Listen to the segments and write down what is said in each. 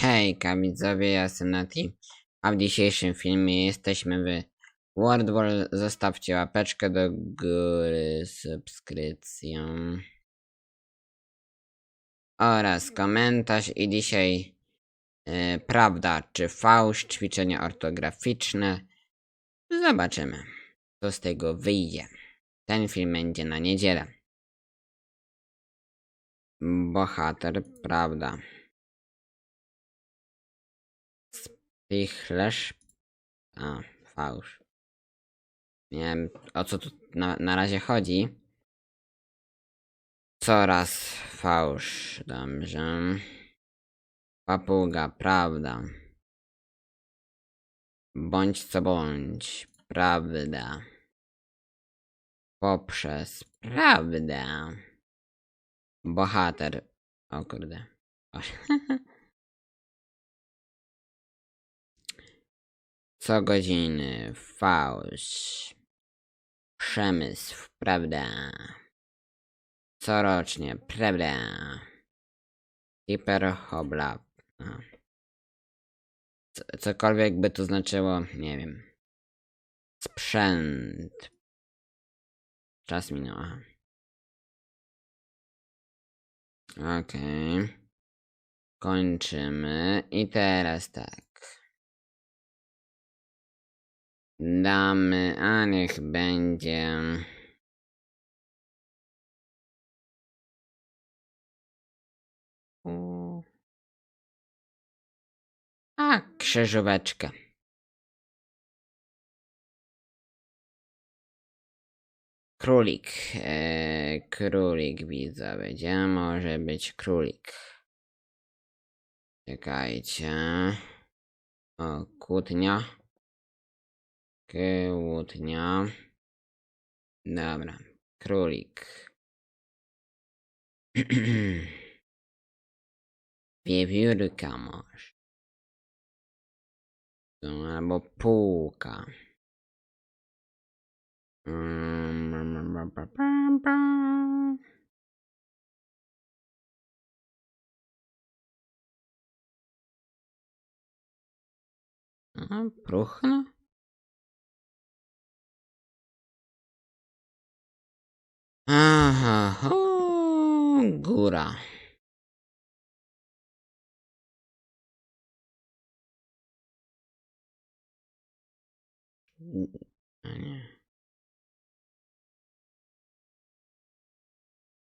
Hejka widzowie, ja jestem Nati, a w dzisiejszym filmie jesteśmy w World War. Zostawcie łapeczkę do góry, subskrypcję oraz komentarz i dzisiaj e, prawda czy fałsz, ćwiczenia ortograficzne. Zobaczymy, co z tego wyjdzie. Ten film będzie na niedzielę. Bohater, prawda. Spichlerz. A, fałsz. Nie wiem, o co tu na, na razie chodzi. Coraz fałsz, dobrze. Papuga, prawda. Bądź co bądź, prawda. Poprzez, prawda. Bohater. O kurde. O. Co godziny fałsz. Przemysł, prawda. Corocznie, prawda. Hiperhobla. A. Co- Cokolwiek by to znaczyło, nie wiem. Sprzęt. Czas minął. Okej. Kończymy. I teraz tak. Damy, a niech będzie. A, krzyżóweczkę. Królik. E, królik widzowie. Gdzie może być królik? Czekajcie. O, kłótnia. Kłótnia. Dobra. Królik. Wiewiórka. No, Albo półka. A, próchno? Aha, o, góra.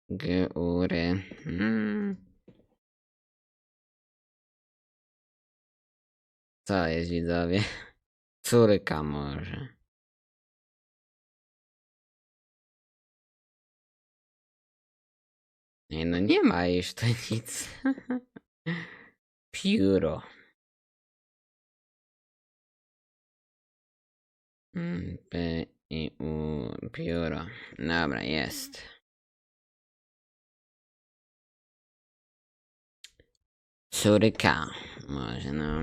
Góry. Hmm. Co jest widzowie? Córka może. Nie no nie ma to nic. Pióro. Mm, P i U pióro. Dobra, jest. Córka. Może no.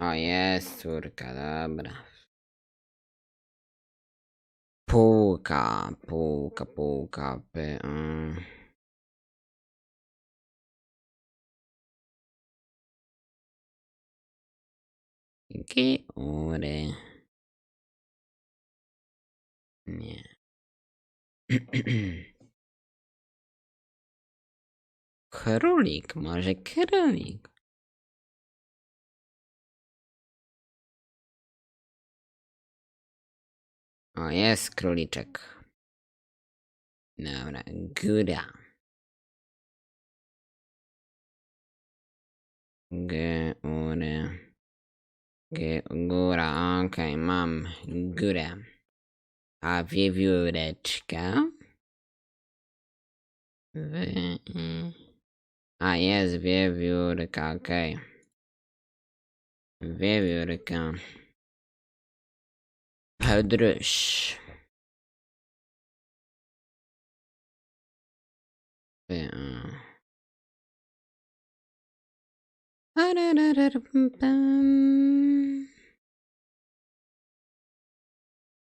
O, jest córka, dobra. Półka, półka, półka, p, mm. Góry. Nie. Królik, może królik. O, jest króliczek. Dobra, góra. Góry. G- Góra, okej, mam górę. A wiewióreczka? Wy... A, jest wiewiórka, okej. Wiewiórka. Pararararpam.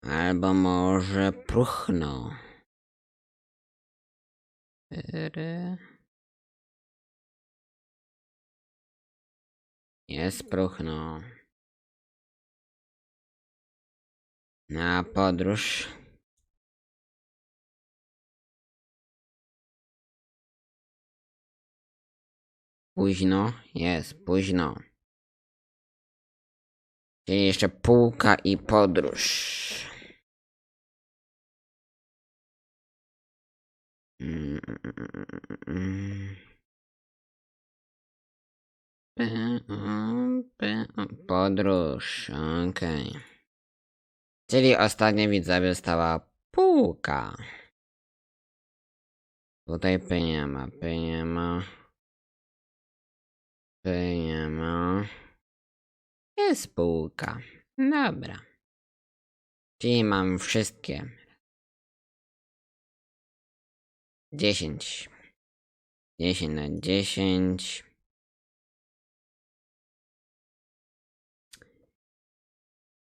Albo może próchno. Ry. Jest próchno. Na podróż. Późno, jest późno. Czyli jeszcze półka i podróż. Mm, Podróż, okej. Czyli ostatnia widzowie stała półka. Tutaj nie ma, nie ma. Nie ma. Jest półka. Dobra. Czyli mam wszystkie. Dziesięć. Dziesięć na dziesięć.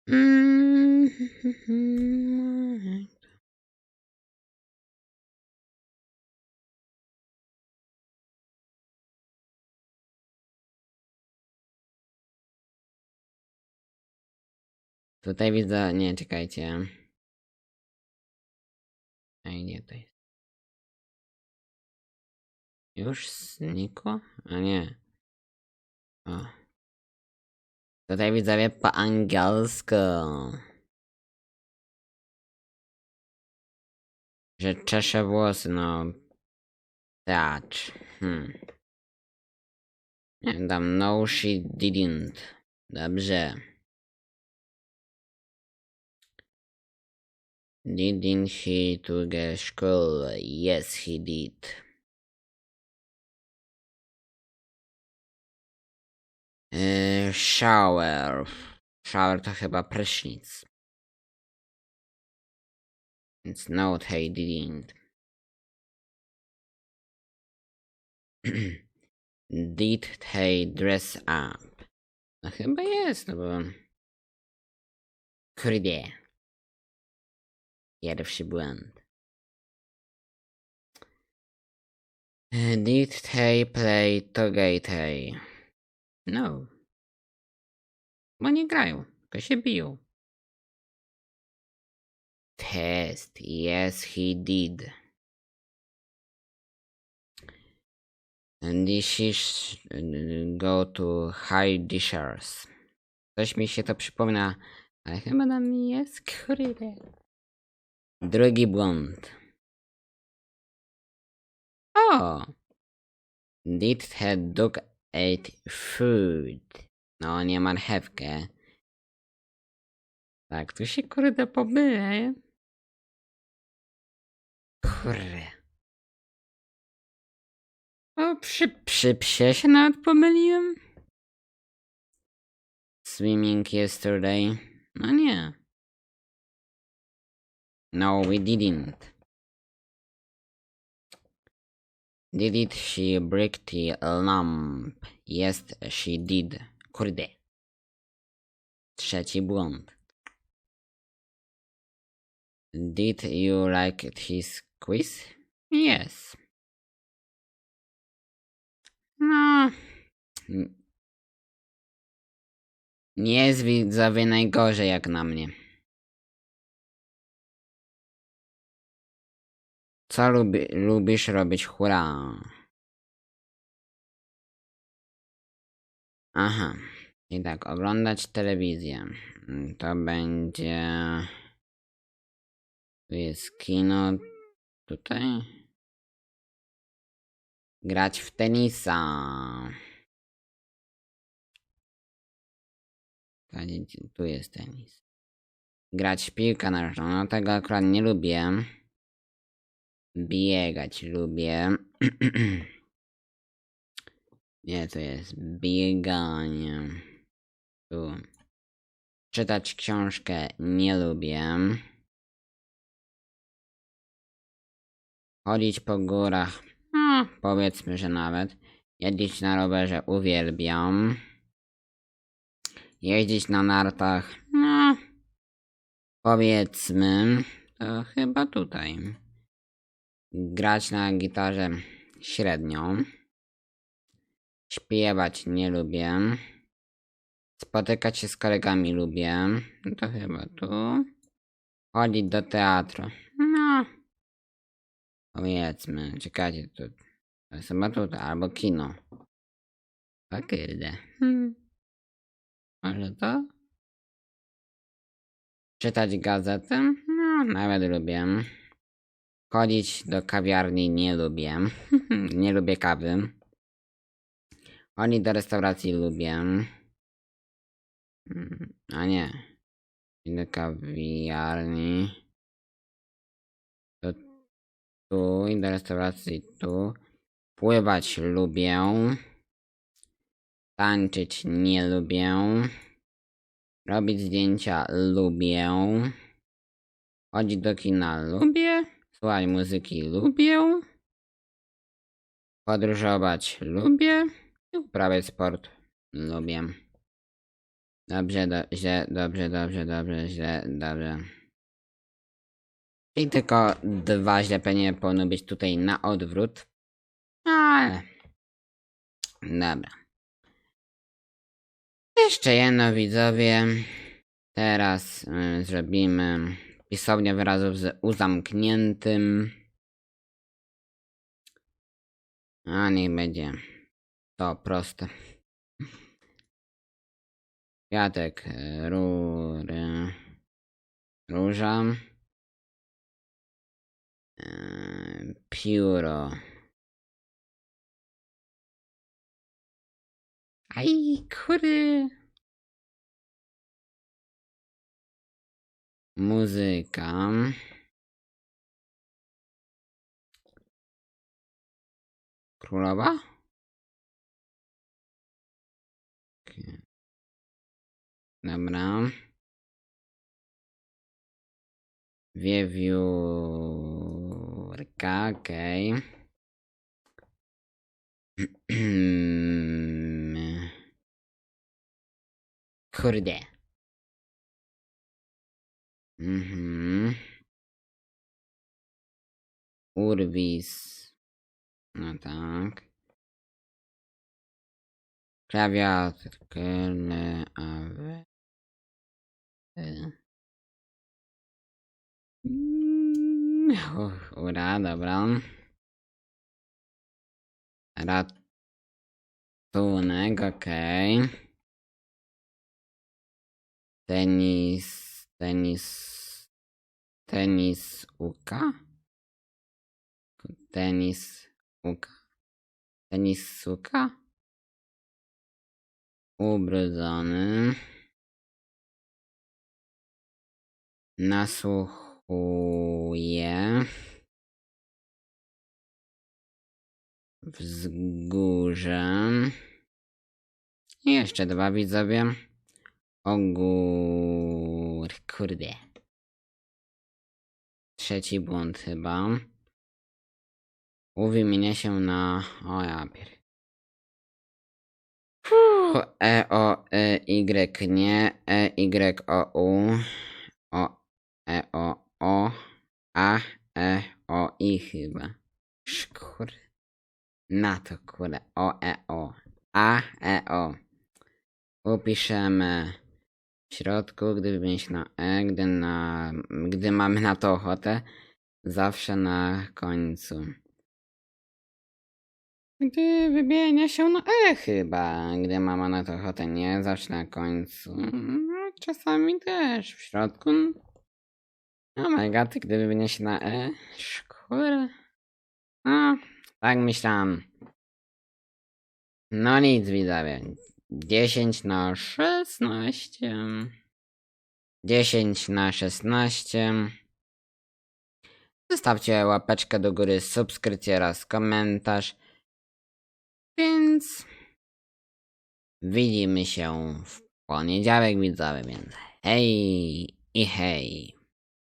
Mm. Tutaj widzę, nie, czekajcie. Ej, nie, to jest. Już znikło? A nie. O. Tutaj widzowie po angielsku. Że czeszę włosy, no. Teatr. Hmm. Nie dam, no she didn't. Dobrze. Didn't he to the school? Yes, he did. Yy, shower. Shower to chyba prysznic. Więc no, he didn't. Did he dress up? No chyba jest, no bo... Kurde. Pierwszy błąd. Yy, Did they play together? No. Bo nie grają, tylko się biją. Test. Yes, he did. And this is uh, go to high dishers. Coś mi się to przypomina, ale chyba nam jest kurde. Drugi błąd. O! Did the dog eat food? No, nie marchewkę. Tak, tu się kurde pobyje. Kurde. O, przy, przy psie się nawet pomyliłem. Swimming yesterday. No nie. No, we didn't. Did she break the lamp? Yes, she did. Kurde. Trzeci błąd. Did you like his quiz? Yes. No. Nie jest widzowie najgorzej jak na mnie. Co lubi, lubisz robić hura? Aha. I tak, oglądać telewizję. To będzie... Tu jest kino. Tutaj. Grać w tenisa. Tu jest tenis. Grać w piłkę nożną. No tego akurat nie lubię. Biegać lubię. Nie, to jest bieganie. Tu. Czytać książkę nie lubię. Chodzić po górach. No, powiedzmy, że nawet. Jeździć na rowerze uwielbiam. Jeździć na nartach. No, powiedzmy. To chyba tutaj. Grać na gitarze średnio. Śpiewać nie lubię. Spotykać się z kolegami lubię. No to chyba tu. Chodzić do teatru. No. Powiedzmy, czekajcie, to, to jest chyba tutaj, albo kino. O kurde. Hmm. Może to? Czytać gazetę? No, nawet lubię. Chodzić do kawiarni nie lubię. nie lubię kawy. Chodzić do restauracji lubię. A nie. Do kawiarni. To tu i do restauracji tu. Pływać lubię. Tańczyć nie lubię. Robić zdjęcia lubię. Chodzić do kina lubię. Słuchać muzyki lubię. Podróżować lubię. I uprawiać sport lubię. Dobrze, do, źle, dobrze, dobrze, dobrze, źle, dobrze. I tylko dwa ślepienie powinno być tutaj na odwrót. Ale. Dobra. Jeszcze jedno widzowie. Teraz y, zrobimy pisownię wyrazów z uzamkniętym. A niech będzie to proste. Kwiatek, y, rury, róża. y, Pióro. Aj, kurde. Muzyka. Królowa? Dobra. Wiewiórka, okej. Kurde. Mhm. Urwis. No tak. Klawiatur. Kele, awe. e. Mm, Ura, dobra. Ratunek, okej. Tenis, tenis, tenis uka? Tenis uka? Tenis suka? Ubrudzony. Nasłuchuje. Wzgórze. I jeszcze dwa widzowie. Ogór. Kurde. Trzeci błąd chyba. U wymienia się na. O ja pier. E O E Y nie. E Y O U. O E O O. A E O I chyba. Szkur. Na to kurde. O E O. A E O. Upiszemy w środku, gdy wymienić na E, gdy, na, gdy mamy na to ochotę, zawsze na końcu. Gdy wymienia się na E chyba, gdy mama na to ochotę, nie zawsze na końcu. No, czasami też w środku. Oh my god, gdy wymienia się na E, szkóra. No, tak myślałam. No nic widzowie. 10 na 16. 10 na 16. Zostawcie łapeczkę do góry, subskrypcję oraz komentarz. Więc widzimy się w poniedziałek widzowie, więc hej i hej.